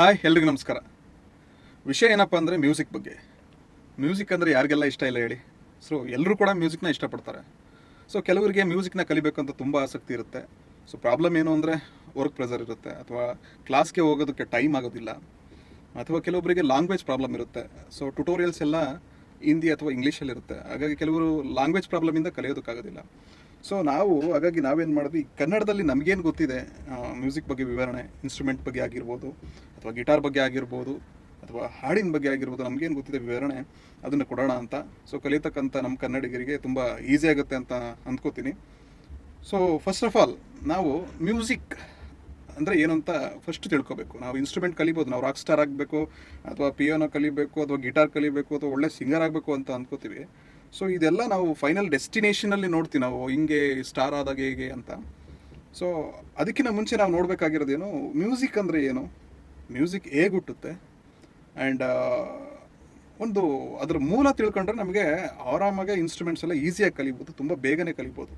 Hi, ಎಲ್ರಿಗೂ ನಮಸ್ಕಾರ. ವಿಷಯ ಏನಪ್ಪ ಅಂದರೆ ಮ್ಯೂಸಿಕ್ ಬಗ್ಗೆ. ಮ್ಯೂಸಿಕ್ ಅಂದರೆ ಯಾರಿಗೆಲ್ಲ ಇಷ್ಟ ಇಲ್ಲ ಹೇಳಿ. ಸೊ ಎಲ್ಲರೂ ಕೂಡ ಮ್ಯೂಸಿಕ್ನ ಇಷ್ಟಪಡ್ತಾರೆ. ಸೊ ಕೆಲವರಿಗೆ ಮ್ಯೂಸಿಕ್ನ ಕಲಿಬೇಕು ಅಂತ ತುಂಬ ಆಸಕ್ತಿ ಇರುತ್ತೆ. ಸೊ ಪ್ರಾಬ್ಲಮ್ ಏನು ಅಂದರೆ ವರ್ಕ್ ಪ್ರೆಸರ್ ಇರುತ್ತೆ ಅಥವಾ ಕ್ಲಾಸ್ಗೆ ಹೋಗೋದಕ್ಕೆ ಟೈಮ್ ಆಗೋದಿಲ್ಲ. ಅಥವಾ ಕೆಲವೊಬ್ಬರಿಗೆ ಲ್ಯಾಂಗ್ವೇಜ್ ಪ್ರಾಬ್ಲಮ್ ಇರುತ್ತೆ. ಸೊ ಟ್ಯುಟೋರಿಯಲ್ಸ್ ಎಲ್ಲ ಹಿಂದಿ ಅಥವಾ ಇಂಗ್ಲೀಷಲ್ಲಿರುತ್ತೆ ಹಾಗಾಗಿ ಕೆಲವರು ಲ್ಯಾಂಗ್ವೇಜ್ ಪ್ರಾಬ್ಲಮಿಂದ ಕಲಿಯೋದಕ್ಕಾಗೋದಿಲ್ಲ. ಸೊ ನಾವು ಹಾಗಾಗಿ ನಾವೇನು ಮಾಡಿದ್ವಿ ಕನ್ನಡದಲ್ಲಿ ನಮಗೇನು ಗೊತ್ತಿದೆ ಮ್ಯೂಸಿಕ್ ಬಗ್ಗೆ ವಿವರಣೆ ಇನ್ಸ್ಟ್ರೂಮೆಂಟ್ ಬಗ್ಗೆ ಆಗಿರ್ಬೋದು, ಅಥವಾ ಗಿಟಾರ್ ಬಗ್ಗೆ ಆಗಿರ್ಬೋದು, ಅಥವಾ ಹಾಡಿನ ಬಗ್ಗೆ ಆಗಿರ್ಬೋದು, ನಮಗೇನು ಗೊತ್ತಿದೆ ವಿವರಣೆ, ಅದನ್ನು ಕೊಡೋಣ ಅಂತ. ಸೊ ಕಲಿತಕ್ಕಂಥ ನಮ್ಮ ಕನ್ನಡಿಗರಿಗೆ ತುಂಬ ಈಸಿ ಆಗುತ್ತೆ ಅಂತ ಅಂದ್ಕೋತೀನಿ. ಸೊ ಫಸ್ಟ್ ಆಫ್ ಆಲ್ ನಾವು ಮ್ಯೂಸಿಕ್ ಅಂದರೆ ಏನು ಅಂತ ಫಸ್ಟ್ ತಿಳ್ಕೊಬೇಕು. ನಾವು ಇನ್ಸ್ಟ್ರೂಮೆಂಟ್ ಕಲಿಬೋದು, ನಾವು ರಾಕ್ ಸ್ಟಾರ್ ಆಗಬೇಕು, ಅಥವಾ ಪಿಯೋನೋ ಕಲಿಬೇಕು, ಅಥವಾ ಗಿಟಾರ್ ಕಲಿಬೇಕು, ಅಥವಾ ಒಳ್ಳೆ ಸಿಂಗರ್ ಆಗಬೇಕು ಅಂತ ಅನ್ಕೋತೀವಿ ಸೊ ಇದೆಲ್ಲ ನಾವು ಫೈನಲ್ ಡೆಸ್ಟಿನೇಷನಲ್ಲಿ ನೋಡ್ತೀವಿ ನಾವು, ಹಿಂಗೆ ಸ್ಟಾರ್ ಆದಾಗ ಹೇಗೆ ಅಂತ. ಸೊ ಅದಕ್ಕಿಂತ ಮುಂಚೆ ನಾವು ನೋಡಬೇಕಾಗಿರೋದೇನು ಮ್ಯೂಸಿಕ್ ಅಂದರೆ ಏನು? ಮ್ಯೂಸಿಕ್ ಹೇಗೆ ಹುಟ್ಟುತ್ತೆ ಆ್ಯಂಡ್ ಒಂದು ಅದ್ರ ಮೂಲ ತಿಳ್ಕೊಂಡ್ರೆ ನಮಗೆ ಆರಾಮಾಗಿ ಇನ್ಸ್ಟ್ರೂಮೆಂಟ್ಸ್ ಎಲ್ಲ ಈಸಿಯಾಗಿ ಕಲಿಬೋದು, ತುಂಬ ಬೇಗನೆ ಕಲಿಬೋದು.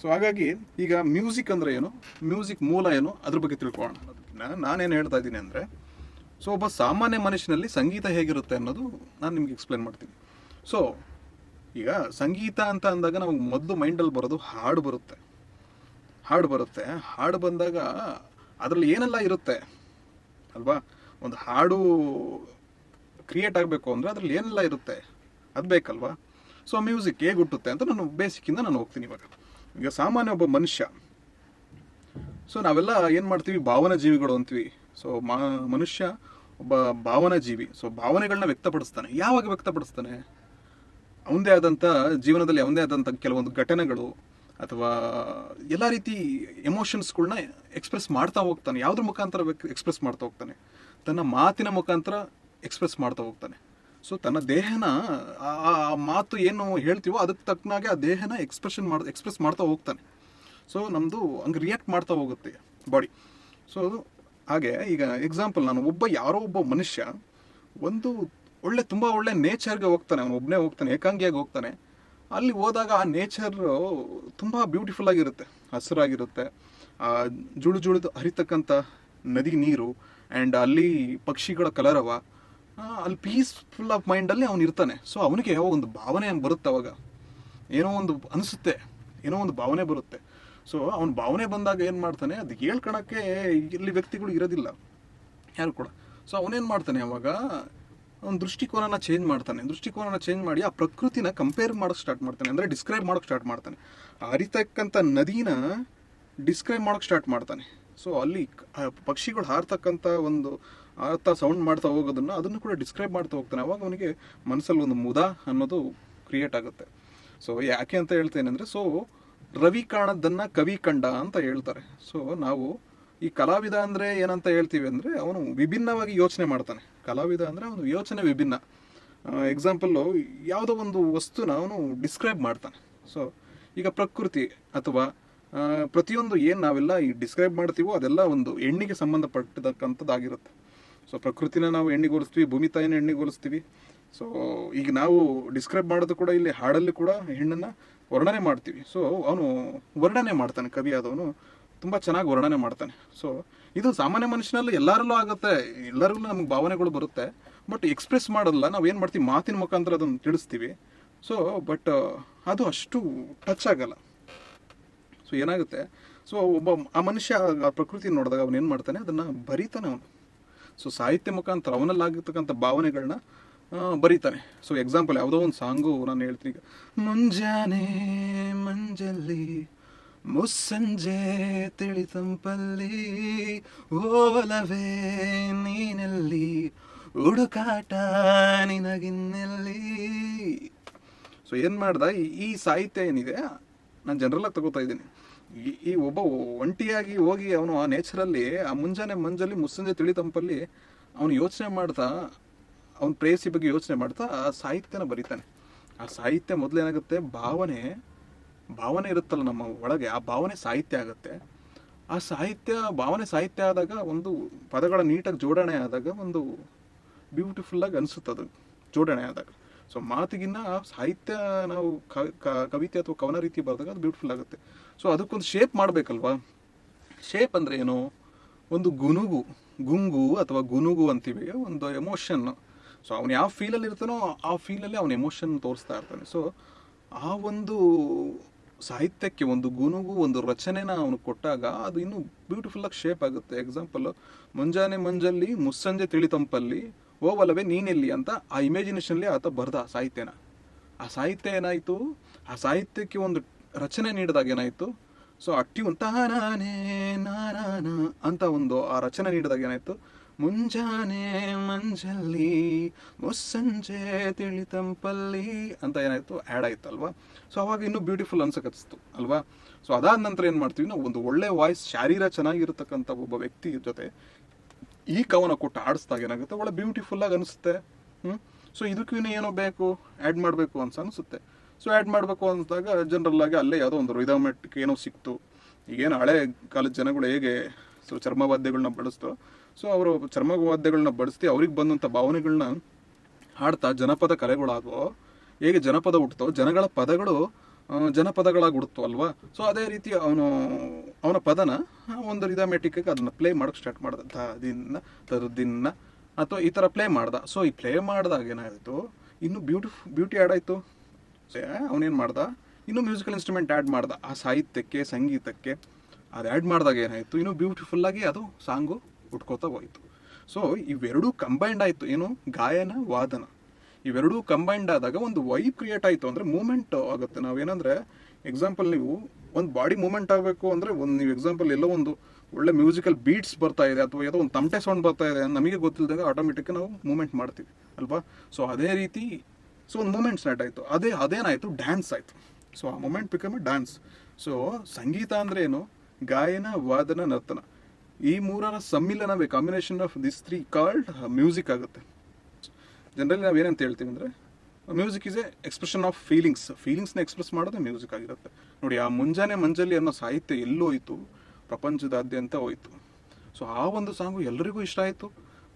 ಸೊ ಹಾಗಾಗಿ ಈಗ ಮ್ಯೂಸಿಕ್ ಅಂದರೆ ಏನು? ಮ್ಯೂಸಿಕ್ ಮೂಲ ಏನು? ಅದ್ರ ಬಗ್ಗೆ ತಿಳ್ಕೊಳ್ಳೋಣ. ನಾನು, ನಾನೇನು ಹೇಳ್ತಾ ಇದ್ದೀನಿ ಅಂದರೆ ಸೊ ಒಬ್ಬ ಸಾಮಾನ್ಯ ಮನುಷ್ಯನಲ್ಲಿ ಸಂಗೀತ ಹೇಗಿರುತ್ತೆ ಅನ್ನೋದು ನಾನು ನಿಮ್ಗೆ ಎಕ್ಸ್ಪ್ಲೇನ್ ಮಾಡ್ತೀನಿ. ಸೊ ಈಗ ಸಂಗೀತ ಅಂತ ಅಂದಾಗ ನಮಗೆ ಮೊದಲು ಮೈಂಡಲ್ಲಿ ಬರೋದು ಹಾಡು ಬರುತ್ತೆ. ಹಾಡು ಬರುತ್ತೆ. ಹಾಡು ಬಂದಾಗ ಅದರಲ್ಲಿ ಏನೆಲ್ಲ ಇರುತ್ತೆ? ಅಲ್ವಾ? ಒಂದು ಹಾಡು ಕ್ರಿಯೇಟ್ ಆಗಬೇಕು ಅಂದರೆ ಅದರಲ್ಲಿ ಏನೆಲ್ಲ ಇರುತ್ತೆ? ಅದು ಬೇಕಲ್ವಾ? ಸೊ ಮ್ಯೂಸಿಕ್ ಹೇಗೆ ಹುಟ್ಟುತ್ತೆ ಅಂತ ನಾನು ಬೇಸಿಕ್ಕಿಂದ ನಾನು ಹೋಗ್ತೀನಿ ಇವಾಗ. ಈಗ ಸಾಮಾನ್ಯ ಒಬ್ಬ ಮನುಷ್ಯ. ಸೊ ನಾವೆಲ್ಲ ಏನು ಮಾಡ್ತೀವಿ? ಭಾವನಾ ಜೀವಿಗಳು ಅಂತೀವಿ ಸೊ ಮನುಷ್ಯ ಒಬ್ಬ ಭಾವನಾ ಜೀವಿ ಸೊ ಭಾವನೆಗಳನ್ನ ವ್ಯಕ್ತಪಡಿಸ್ತಾನೆ. ಯಾವಾಗ ವ್ಯಕ್ತಪಡಿಸ್ತಾನೆ? ಅವನದೇ ಆದಂಥ ಜೀವನದಲ್ಲಿ ಅವಂದೇ ಆದಂಥ ಕೆಲವೊಂದು ಘಟನೆಗಳು ಅಥವಾ ಎಲ್ಲ ರೀತಿ ಎಮೋಷನ್ಸ್ಗಳನ್ನ ಎಕ್ಸ್ಪ್ರೆಸ್ ಮಾಡ್ತಾ ಹೋಗ್ತಾನೆ. ಯಾವುದ್ರ ಮುಖಾಂತರ ಎಕ್ಸ್ಪ್ರೆಸ್ ಮಾಡ್ತಾ ಹೋಗ್ತಾನೆ. ತನ್ನ ಮಾತಿನ ಮುಖಾಂತರ ಎಕ್ಸ್ಪ್ರೆಸ್ ಮಾಡ್ತಾ ಹೋಗ್ತಾನೆ. ಸೊ ತನ್ನ ದೇಹನ ಆ ಮಾತು ಏನು ಹೇಳ್ತೀವೋ ಅದಕ್ಕೆ ತಕ್ಕನಾಗೆ ಆ ದೇಹನ ಎಕ್ಸ್ಪ್ರೆಷನ್ ಮಾಡಿ ಎಕ್ಸ್ಪ್ರೆಸ್ ಮಾಡ್ತಾ ಹೋಗ್ತಾನೆ. ಸೊ ನಮ್ಮದು ಹಂಗೆ ರಿಯಾಕ್ಟ್ ಮಾಡ್ತಾ ಹೋಗುತ್ತೆ ಬಾಡಿ ಸೊ ಹಾಗೆ ಈಗ ಎಕ್ಸಾಂಪಲ್ ನಾನು ಒಬ್ಬ ಯಾರೋ ಒಬ್ಬ ಮನುಷ್ಯ ಒಂದು ಒಳ್ಳೆ, ತುಂಬ ಒಳ್ಳೆ ನೇಚರ್ಗೆ ಹೋಗ್ತಾನೆ. ಅವನು ಒಬ್ಬನೇ ಹೋಗ್ತಾನೆ, ಏಕಾಂಗಿಯಾಗಿ ಹೋಗ್ತಾನೆ. ಅಲ್ಲಿ ಹೋದಾಗ ಆ ನೇಚರ್ ತುಂಬ ಬ್ಯೂಟಿಫುಲ್ ಆಗಿರುತ್ತೆ. ಹಸಿರಾಗಿರುತ್ತೆ. ಆ ಜುಳು ಜುಳಿದು ಹರಿತಕ್ಕಂಥ ನದಿ ನೀರು ಆ್ಯಂಡ್ ಅಲ್ಲಿ ಪಕ್ಷಿಗಳ ಕಲರವ ಅಲ್ಲಿ ಪೀಸ್ಫುಲ್ ಆಫ್ ಮೈಂಡಲ್ಲಿ ಅವನು ಇರ್ತಾನೆ. ಸೊ ಅವನಿಗೆ ಒಂದು ಭಾವನೆ ಬರುತ್ತೆ ಅವಾಗ. ಏನೋ ಒಂದು ಅನಿಸುತ್ತೆ. ಏನೋ ಒಂದು ಭಾವನೆ ಬರುತ್ತೆ. ಸೊ ಅವನ ಭಾವನೆ ಬಂದಾಗ ಏನು ಮಾಡ್ತಾನೆ? ಅದು ಹೇಳ್ಕೊಳಕ್ಕೆ ಇಲ್ಲಿ ವ್ಯಕ್ತಿಗಳು ಇರೋದಿಲ್ಲ. ಯಾರು ಕೂಡ. ಸೊ ಅವನೇನು ಮಾಡ್ತಾನೆ ಅವಾಗ? ಅವನ ದೃಷ್ಟಿಕೋನನ ಚೇಂಜ್ ಮಾಡ್ತಾನೆ. ದೃಷ್ಟಿಕೋನನ ಚೇಂಜ್ ಮಾಡಿ ಆ ಪ್ರಕೃತಿನ ಕಂಪೇರ್ ಮಾಡೋಕೆ ಸ್ಟಾರ್ಟ್ ಮಾಡ್ತಾನೆ. ಅಂದರೆ ಡಿಸ್ಕ್ರೈಬ್ ಮಾಡೋಕೆ ಸ್ಟಾರ್ಟ್ ಮಾಡ್ತಾನೆ. ಹರಿತಕ್ಕಂಥ ನದಿನ ಡಿಸ್ಕ್ರೈಬ್ ಮಾಡೋಕೆ ಸ್ಟಾರ್ಟ್ ಮಾಡ್ತಾನೆ. ಸೊ ಅಲ್ಲಿ ಪಕ್ಷಿಗಳು ಹಾರ್ತಕ್ಕಂಥ ಒಂದು ಹಾರ್ತಾ ಸೌಂಡ್ ಮಾಡ್ತಾ ಹೋಗೋದನ್ನು ಅದನ್ನು ಕೂಡ ಡಿಸ್ಕ್ರೈಬ್ ಮಾಡ್ತಾ ಹೋಗ್ತಾನೆ. ಅವಾಗ ಅವನಿಗೆ ಮನಸ್ಸಲ್ಲಿ ಒಂದು ಮುದ ಅನ್ನೋದು ಕ್ರಿಯೇಟ್ ಆಗುತ್ತೆ. ಸೊ ಯಾಕೆ ಅಂತ ಹೇಳ್ತೇನೆ ಅಂದರೆ ಸೊ ರವಿ ಕಾಣದ್ದನ್ನು ಕವಿ ಕಂಡ ಅಂತ ಹೇಳ್ತಾರೆ. ಸೊ ನಾವು ಈ ಕಲಾವಿದ ಅಂದರೆ ಏನಂತ ಹೇಳ್ತೀವಿ ಅಂದರೆ, ಅವನು ವಿಭಿನ್ನವಾಗಿ ಯೋಚನೆ ಮಾಡ್ತಾನೆ. ಕಲಾವಿದ ಅಂದರೆ ಅವನು ಯೋಚನೆ ವಿಭಿನ್ನ. ಎಕ್ಸಾಂಪಲ್ಲು ಯಾವುದೋ ಒಂದು ವಸ್ತುನ ಅವನು ಡಿಸ್ಕ್ರೈಬ್ ಮಾಡ್ತಾನೆ. ಸೊ ಈಗ ಪ್ರಕೃತಿ ಅಥವಾ ಪ್ರತಿಯೊಂದು ಏನು ನಾವೆಲ್ಲ ಈ ಡಿಸ್ಕ್ರೈಬ್ ಮಾಡ್ತೀವೋ ಅದೆಲ್ಲ ಒಂದು ಹೆಣ್ಣಿಗೆ ಸಂಬಂಧಪಟ್ಟತಕ್ಕಂಥದ್ದಾಗಿರುತ್ತೆ ಸೊ ಪ್ರಕೃತಿನ ನಾವು ಎಣ್ಣಿಗೋಲಿಸ್ತೀವಿ ಭೂಮಿ ತಾಯಿನ ಎಣ್ಣಿಗೋಲಿಸ್ತೀವಿ ಸೊ ಈಗ ನಾವು ಡಿಸ್ಕ್ರೈಬ್ ಮಾಡೋದು ಕೂಡ ಇಲ್ಲಿ ಹಾಡಲ್ಲಿ ಕೂಡ ಹೆಣ್ಣನ್ನು ವರ್ಣನೆ ಮಾಡ್ತೀವಿ. ಸೊ ಅವನು ವರ್ಣನೆ ಮಾಡ್ತಾನೆ, ಕವಿ ಆದವನು. ತುಂಬ ಚೆನ್ನಾಗಿ ವರ್ಣನೆ ಮಾಡ್ತಾನೆ. ಸೊ ಇದು ಸಾಮಾನ್ಯ ಮನುಷ್ಯನಲ್ಲಿ ಎಲ್ಲರಲ್ಲೂ ಆಗುತ್ತೆ ಎಲ್ಲರಲ್ಲೂ ನಮ್ಗೆ ಭಾವನೆಗಳು ಬರುತ್ತೆ ಬಟ್ ಎಕ್ಸ್ಪ್ರೆಸ್ ಮಾಡೋಲ್ಲ ನಾವು ಏನು ಮಾಡ್ತೀವಿ, ಮಾತಿನ ಮುಖಾಂತರ ಅದನ್ನು ತಿಳಿಸ್ತೀವಿ. ಸೊ ಬಟ್ ಅದು ಅಷ್ಟು ಟಚ್ ಆಗಲ್ಲ. ಸೊ ಏನಾಗುತ್ತೆ ಸೊ ಒಬ್ಬ ಆ ಮನುಷ್ಯ ಆ ಪ್ರಕೃತಿ ನೋಡಿದಾಗ ಅವನು ಏನು ಮಾಡ್ತಾನೆ, ಅದನ್ನು ಬರೀತಾನೆ ಅವನು. ಸೊ ಸಾಹಿತ್ಯ ಮುಖಾಂತರ ಅವನಲ್ಲಾಗಿರ್ತಕ್ಕಂಥ ಭಾವನೆಗಳನ್ನ ಬರೀತಾನೆ. ಸೊ ಎಕ್ಸಾಂಪಲ್ ಯಾವುದೋ ಒಂದು ಸಾಂಗು ನಾನು ಹೇಳ್ತೀನಿ ಈಗ. ಮುಂಜಾನೆ ಮಂಜಲ್ಲಿ ಮುಸ್ಸಂಜೆ ತಿಳಿತಂಪಲ್ಲಿ ಓವಲವೇ ನೀನಲ್ಲಿ? ಹುಡುಕಾಟ ನಿನಗಿನ್ನೆಲ್ಲಿ? ಸೊ ಏನು ಮಾಡ್ದ? ಈ- ಸಾಹಿತ್ಯ ಏನಿದೆ, ನಾನು ಜನರಲ್ಲಾಗಿ ತಗೋತಾ ಇದ್ದೀನಿ. ಈ- ಈ ಒಬ್ಬ ಒಂಟಿಯಾಗಿ ಹೋಗಿ ಅವನು ಆ ನೇಚರಲ್ಲಿ, ಆ ಮುಂಜಾನೆ ಮಂಜಲ್ಲಿ ಮುಸ್ಸಂಜೆ ತಿಳಿತಂಪಲ್ಲಿ ಅವನು ಯೋಚನೆ ಮಾಡ್ತಾ, ಅವನ ಪ್ರೇಯಸಿ ಬಗ್ಗೆ ಯೋಚನೆ ಮಾಡ್ತಾ ಆ ಸಾಹಿತ್ಯನ ಬರೀತಾನೆ. ಆ ಸಾಹಿತ್ಯ ಮೊದಲೇನಾಗುತ್ತೆ? ಭಾವನೆ ಭಾವನೆ ಇರುತ್ತಲ್ಲ ನಮ್ಮ ಒಳಗೆ, ಆ ಭಾವನೆ ಸಾಹಿತ್ಯ ಆಗುತ್ತೆ. ಆ ಸಾಹಿತ್ಯ, ಭಾವನೆ ಸಾಹಿತ್ಯ ಆದಾಗ ಒಂದು ಪದಗಳ ನೀಟಾಗಿ ಜೋಡಣೆ ಆದಾಗ ಒಂದು ಬ್ಯೂಟಿಫುಲ್ಲಾಗಿ ಅನಿಸುತ್ತೆ ಅದು, ಜೋಡಣೆ ಆದಾಗ. ಸೊ ಮಾತಿಗಿನ್ನ ಸಾಹಿತ್ಯ ನಾವು ಕವಿತೆ ಅಥವಾ ಕವನ ರೀತಿ ಬರೆದಾಗ ಅದು ಬ್ಯೂಟಿಫುಲ್ ಆಗುತ್ತೆ. ಸೊ ಅದಕ್ಕೊಂದು ಶೇಪ್ ಮಾಡಬೇಕಲ್ವಾ? ಶೇಪ್ ಅಂದರೆ ಏನು? ಒಂದು ಗುನುಗು, ಗುಂಗು ಅಥವಾ ಗುನುಗು ಅಂತೀವಿ, ಒಂದು ಎಮೋಷನ್ ಸೊ ಅವನು ಯಾವ ಫೀಲಲ್ಲಿ ಇರ್ತಾನೋ ಆ ಫೀಲಲ್ಲಿ ಅವನ ಎಮೋಷನ್ ತೋರಿಸ್ತಾ ಇರ್ತಾನೆ. ಸೊ ಆ ಒಂದು ಸಾಹಿತ್ಯಕ್ಕೆ ಒಂದು ಗುಣಗೂ ಒಂದು ರಚನೆನ ಅವನು ಕೊಟ್ಟಾಗ ಅದು ಇನ್ನೂ ಬ್ಯೂಟಿಫುಲ್ಲಾಗಿ ಶೇಪ್ ಆಗುತ್ತೆ. ಎಕ್ಸಾಂಪಲ್ ಮುಂಜಾನೆ ಮಂಜಲ್ಲಿ, ಮುಸ್ಸಂಜೆ ತಿಳಿತಂಪಲ್ಲಿ ಓವಲವೇ ನೀನೆಲ್ಲಿ ಅಂತ ಆ ಇಮ್ಯಾಜಿನೇಷನ್ಲಿ ಆತ ಬರ್ದ ಆ ಸಾಹಿತ್ಯನ. ಆ ಸಾಹಿತ್ಯ ಏನಾಯಿತು? ಆ ಸಾಹಿತ್ಯಕ್ಕೆ ಒಂದು ರಚನೆ ನೀಡಿದಾಗ ಏನಾಯಿತು? ಸೊ ಅಟ್ಟಿ ಟ್ಯೂನ್ ತಾನಾನೇ ನಾರಾನ ಅಂತ ಒಂದು ಆ ರಚನೆ ನೀಡಿದಾಗ ಏನಾಯಿತು? ಮುಂಜಾನೆ ಮಂಜಲ್ಲಿ ಮುಸ್ಸಂಜೆ ತಿಳಿತಂಪಲ್ಲಿ ಅಂತ ಏನಾಯಿತು? ಆ್ಯಡ್ ಆಯಿತು ಅಲ್ವಾ ಸೊ ಅವಾಗ ಇನ್ನೂ ಬ್ಯೂಟಿಫುಲ್ ಅನ್ಸಕತ್ತಿಸ್ತು, ಅಲ್ವಾ? ಸೊ ಅದಾದ ನಂತರ ಏನು ಮಾಡ್ತೀವಿ ನಾವು? ಒಂದು ಒಳ್ಳೆ ವಾಯ್ಸ್ ಶಾರೀರ ಚೆನ್ನಾಗಿರತಕ್ಕಂಥ ಒಬ್ಬ ವ್ಯಕ್ತಿ ಜೊತೆ ಈ ಕವನ ಕೊಟ್ಟು ಆಡಿಸ್ದಾಗ ಏನಾಗುತ್ತೆ? ಒಳ್ಳೆ ಬ್ಯೂಟಿಫುಲ್ಲಾಗಿ ಅನಿಸುತ್ತೆ. ಹ್ಞೂ ಸೊ ಇದಕ್ಕೂ ಏನೋ ಬೇಕು? ಆ್ಯಡ್ ಮಾಡಬೇಕು ಅಂತ ಅನಿಸುತ್ತೆ. ಸೊ ಆ್ಯಡ್ ಮಾಡಬೇಕು ಅಂದಾಗ ಜನರಲ್ಲಾಗಿ ಅಲ್ಲೇ ಯಾವುದೋ ಒಂದು ರಿದಮೆಟಿಕ್ ಏನೋ ಸಿಕ್ತು. ಈಗೇನು ಹಳೆ ಕಾಲದ ಜನಗಳು ಹೇಗೆ ಸೊ ಚರ್ಮವಾದ್ಯಗಳನ್ನ ಬಳಸ್ತೋ ಸೊ ಅವರು ಚರ್ಮವಾದ್ಯಗಳನ್ನ ಬಳಸ್ತಿ ಅವ್ರಿಗೆ ಬಂದಂಥ ಭಾವನೆಗಳನ್ನ ಹಾಡ್ತಾ ಜನಪದ ಕಲೆಗಳಾಗೋ ಹೇಗೆ ಜನಪದ ಹುಟ್ಟುತ್ತೋ ಜನಗಳ ಪದಗಳು ಜನಪದಗಳಾಗಿ ಹುಡುತ್ತು ಅಲ್ವಾ? ಸೊ ಅದೇ ರೀತಿ ಅವನು, ಅವನ ಪದನ ಒಂದು ರಿದಮೆಟಿಕ್ ಅದನ್ನ ಪ್ಲೇ ಮಾಡೋಕೆ ಸ್ಟಾರ್ಟ್ ಮಾಡ್ದ ದಿನ ತರದಿನ ಅಥವಾ ಈ ಥರ ಪ್ಲೇ ಮಾಡ್ದ. ಸೊ ಈ ಪ್ಲೇ ಮಾಡಿದಾಗ ಏನಾಯಿತು? ಇನ್ನು ಬ್ಯೂಟಿ ಬ್ಯೂಟಿ ಆ್ಯಡ್ ಆಯಿತು. ಅವನೇನು ಮಾಡ್ದ? ಇನ್ನೂ ಮ್ಯೂಸಿಕಲ್ ಇನ್ಸ್ಟ್ರೂಮೆಂಟ್ ಆ್ಯಡ್ ಮಾಡ್ದ. ಆ ಸಾಹಿತ್ಯಕ್ಕೆ, ಸಂಗೀತಕ್ಕೆ, ಅದು ಆ್ಯಡ್ ಮಾಡಿದಾಗ ಏನಾಯಿತು? ಇನ್ನೂ ಬ್ಯೂಟಿಫುಲ್ಲಾಗಿ ಅದು ಸಾಂಗು ಉಟ್ಕೋತಾ ಹೋಯಿತು ಸೊ ಇವೆರಡೂ ಕಂಬೈಂಡ್ ಆಯಿತು. ಏನು? ಗಾಯನ, ವಾದನ. ಇವೆರಡೂ ಕಂಬೈಂಡ್ ಆದಾಗ ಒಂದು ವೈಬ್ ಕ್ರಿಯೇಟ್ ಆಯಿತು. ಅಂದರೆ ಮೂಮೆಂಟ್ ಆಗುತ್ತೆ. ನಾವೇನಂದರೆ ಎಕ್ಸಾಂಪಲ್ ನೀವು ಒಂದು ಬಾಡಿ ಮೂಮೆಂಟ್ ಆಗಬೇಕು ಅಂದರೆ ಒಂದು ನೀವು ಎಕ್ಸಾಂಪಲ್ ಎಲ್ಲೋ ಒಂದು ಒಳ್ಳೆ ಮ್ಯೂಸಿಕಲ್ ಬೀಟ್ಸ್ ಬರ್ತಾ ಇದೆ ಅಥವಾ ಯಾವುದೋ ಒಂದು ತಮಟೆ ಸೌಂಡ್ ಬರ್ತಾ ಇದೆ. ನಮಗೆ ಗೊತ್ತಿಲ್ಲದಾಗ ಆಟೋಮೆಟಿಕ್ ನಾವು ಮೂಮೆಂಟ್ ಮಾಡ್ತೀವಿ. ಅಲ್ವಾ? ಸೊ ಅದೇ ರೀತಿ ಸೊ ಒಂದು ಮೂಮೆಂಟ್ ಸ್ಟಾರ್ಟ್ ಆಯಿತು. ಅದೇ, ಅದೇನಾಯಿತು? ಡ್ಯಾನ್ಸ್ ಆಯಿತು. ಸೊ ಆ ಮೂಮೆಂಟ್ ಬಿಕಮ್ ಡ್ಯಾನ್ಸ್ ಸೊ ಸಂಗೀತ ಅಂದರೆ ಏನು? ಗಾಯನ, ವಾದನ, ನರ್ತನ. ಈ ಮೂರರ ಸಮ್ಮಿಲನವೇ combination of this three called music ಆಗುತ್ತೆ. ಜನರಲಿ ನಾವು ಏನಂತ ಹೇಳ್ತೀವಿ ಅಂದರೆ music is a expression of feelings ಫೀಲಿಂಗ್ಸ್ನ express ಮಾಡೋದೇ ಮ್ಯೂಸಿಕ್ ಆಗಿರುತ್ತೆ. ನೋಡಿ, ಆ ಮುಂಜಾನೆ ಮಂಜಲಿ ಅನ್ನೋ ಸಾಹಿತ್ಯ ಎಲ್ಲೋಯ್ತು ಪ್ರಪಂಚದಾದ್ಯಂತ ಹೋಯಿತು. ಸೊ ಆ ಒಂದು ಸಾಂಗು ಎಲ್ಲರಿಗೂ ಇಷ್ಟ ಆಯಿತು.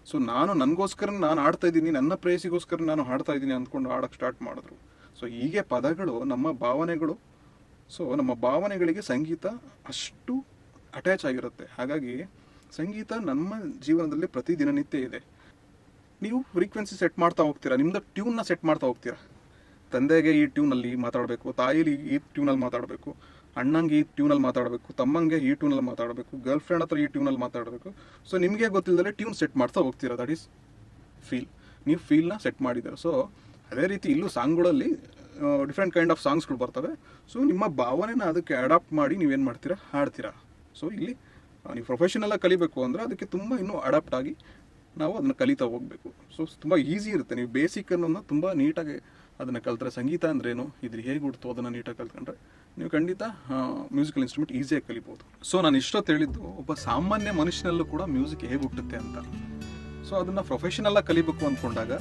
ಸೊ ನಾನು ನನಗೋಸ್ಕರ ನಾನು ಆಡ್ತಾ ಇದ್ದೀನಿ, ನನ್ನ ಪ್ರೇಯಸಿಗೋಸ್ಕರ ನಾನು ಹಾಡ್ತಾ ಇದ್ದೀನಿ ಅಂದ್ಕೊಂಡು ಆಡೋಕ್ಕೆ ಸ್ಟಾರ್ಟ್ ಮಾಡಿದ್ರು. ಸೊ ಹೀಗೆ ಪದಗಳು ನಮ್ಮ ಭಾವನೆಗಳು. ಸೊ ನಮ್ಮ ಭಾವನೆಗಳಿಗೆ ಸಂಗೀತ ಅಷ್ಟು ಅಟ್ಯಾಚ್ ಆಗಿರುತ್ತೆ. ಹಾಗಾಗಿ ಸಂಗೀತ ನಮ್ಮ ಜೀವನದಲ್ಲಿ ಪ್ರತಿ ದಿನನಿತ್ಯ ಇದೆ. ನೀವು ಫ್ರೀಕ್ವೆನ್ಸಿ ಸೆಟ್ ಮಾಡ್ತಾ ಹೋಗ್ತೀರಾ? ನಿಮ್ದು ಟ್ಯೂನ್ನ ಸೆಟ್ ಮಾಡ್ತಾ ಹೋಗ್ತೀರಾ? ತಂದೆಗೆ ಈ ಟ್ಯೂನಲ್ಲಿ ಮಾತಾಡಬೇಕು, ತಾಯಿಲಿ ಈ ಟ್ಯೂನಲ್ಲಿ ಮಾತಾಡಬೇಕು, ಅಣ್ಣಂಗೆ ಈ ಟ್ಯೂನಲ್ಲಿ ಮಾತಾಡಬೇಕು, ತಮ್ಮಂಗೆ ಈ ಟ್ಯೂನಲ್ಲಿ ಮಾತಾಡಬೇಕು ಗರ್ಲ್ ಫ್ರೆಂಡ್ ಹತ್ರ ಈ ಟ್ಯೂನಲ್ಲಿ ಮಾತಾಡಬೇಕು. ಸೊ ನಿಮಗೆ ಗೊತ್ತಿಲ್ಲದೆ ಟ್ಯೂನ್ ಸೆಟ್ ಮಾಡ್ತಾ ಹೋಗ್ತೀರಾ? ದಟ್ ಈಸ್ ಫೀಲ್ ನೀವು ಫೀಲ್ನ ಸೆಟ್ ಮಾಡಿದ್ದೀರ. ಸೊ ಅದೇ ರೀತಿ ಇಲ್ಲೂ ಸಾಂಗ್ಗಳಲ್ಲಿ ಡಿಫ್ರೆಂಟ್ ಕೈಂಡ್ ಆಫ್ ಸಾಂಗ್ಸ್ಗಳು ಬರ್ತವೆ. ಸೊ ನಿಮ್ಮ ಭಾವನೆನ ಅದಕ್ಕೆ ಅಡಾಪ್ಟ್ ಮಾಡಿ ನೀವೇನು ಮಾಡ್ತೀರಾ? ಹಾಡ್ತೀರಾ? ಸೊ ಇಲ್ಲಿ ನೀವು ಪ್ರೊಫೆಷನಲ್ಲಾಗಿ ಕಲಿಬೇಕು ಅಂದರೆ ಅದಕ್ಕೆ ತುಂಬ ಇನ್ನೂ ಅಡಾಪ್ಟ್ ಆಗಿ ನಾವು ಅದನ್ನು ಕಲಿತಾ ಹೋಗಬೇಕು. ಸೊ ತುಂಬ ಈಸಿ ಇರುತ್ತೆ. ನೀವು ಬೇಸಿಕ್ ಅನ್ನೋದನ್ನ ತುಂಬ ನೀಟಾಗಿ ಅದನ್ನು ಕಲ್ತ್ರೆ, ಸಂಗೀತ ಅಂದ್ರೇನು ಇದ್ರ ಹೇಗೆ ಹುಡ್ತು ಅದನ್ನು ನೀಟಾಗಿ ಕಲ್ತ್ಕೊಂಡ್ರೆ, ನೀವು ಖಂಡಿತ ಮ್ಯೂಸಿಕಲ್ ಇನ್ಸ್ಟ್ರೂಮೆಂಟ್ ಈಸಿಯಾಗಿ ಕಲಿಬೋದು. ಸೊ ನಾನು ಇಷ್ಟೊತ್ತು ಹೇಳಿದ್ದು ಒಬ್ಬ ಸಾಮಾನ್ಯ ಮನುಷ್ಯನಲ್ಲೂ ಕೂಡ ಮ್ಯೂಸಿಕ್ ಹೇಗೆ ಹುಟ್ಟುತ್ತೆ ಅಂತ. ಸೊ ಅದನ್ನು ಪ್ರೊಫೆಷನಲ್ಲಾಗಿ ಕಲಿಬೇಕು ಅಂದ್ಕೊಂಡಾಗ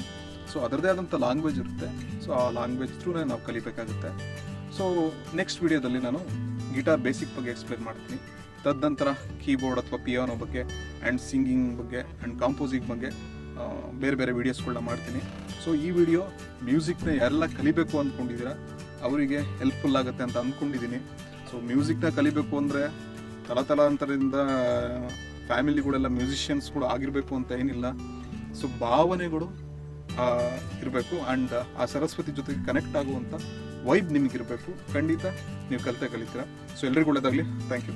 ಸೊ ಅದರದೇ ಆದಂಥ ಲ್ಯಾಂಗ್ವೇಜ್ ಇರುತ್ತೆ. ಸೊ ಆ ಲ್ಯಾಂಗ್ವೇಜ್ ಥ್ರೂನೇ ನಾವು ಕಲಿಬೇಕಾಗುತ್ತೆ. ಸೊ ನೆಕ್ಸ್ಟ್ ವಿಡಿಯೋದಲ್ಲಿ ನಾನು ಗಿಟಾರ್ ಬೇಸಿಕ್ ಬಗ್ಗೆ ಎಕ್ಸ್ಪ್ಲೇನ್ ಮಾಡ್ತೀನಿ. ತದನಂತರ ಕೀಬೋರ್ಡ್ ಅಥವಾ ಪಿಯಾನೋ ಬಗ್ಗೆ ಆ್ಯಂಡ್ ಸಿಂಗಿಂಗ್ ಬಗ್ಗೆ ಆ್ಯಂಡ್ ಕಾಂಪೋಸಿಂಗ್ ಬಗ್ಗೆ ಬೇರೆ ಬೇರೆ ವೀಡಿಯೋಸ್ಗಳನ್ನ ಮಾಡ್ತೀನಿ. ಸೊ ಈ ವಿಡಿಯೋ ಮ್ಯೂಸಿಕ್ನ ಎಲ್ಲ ಕಲಿಬೇಕು ಅಂದ್ಕೊಂಡಿದ್ದೀರಾ ಅವರಿಗೆ ಹೆಲ್ಪ್ಫುಲ್ ಆಗುತ್ತೆ ಅಂತ ಅಂದ್ಕೊಂಡಿದ್ದೀನಿ ಸೊ ಮ್ಯೂಸಿಕ್ನ ಕಲಿಬೇಕು ಅಂದರೆ ತಲತಲಾಂತರದಿಂದ ಫ್ಯಾಮಿಲಿಗಳೆಲ್ಲ ಮ್ಯೂಸಿಷಿಯನ್ಸ್ಗಳು ಆಗಿರಬೇಕು ಅಂತ ಏನಿಲ್ಲ. ಸೊ ಭಾವನೆಗಳು ಇರಬೇಕು ಆ್ಯಂಡ್ ಆ ಸರಸ್ವತಿ ಜೊತೆಗೆ ಕನೆಕ್ಟ್ ಆಗುವಂಥ ವೈಬ್ ನಿಮಗಿರಬೇಕು. ಖಂಡಿತ ನೀವು ಕಲಿತೆ ಕಲಿತೀರ. ಸೊ ಎಲ್ರಿಗೂ ಒಳ್ಳೆಯದಾಗಲಿ ಥ್ಯಾಂಕ್ ಯು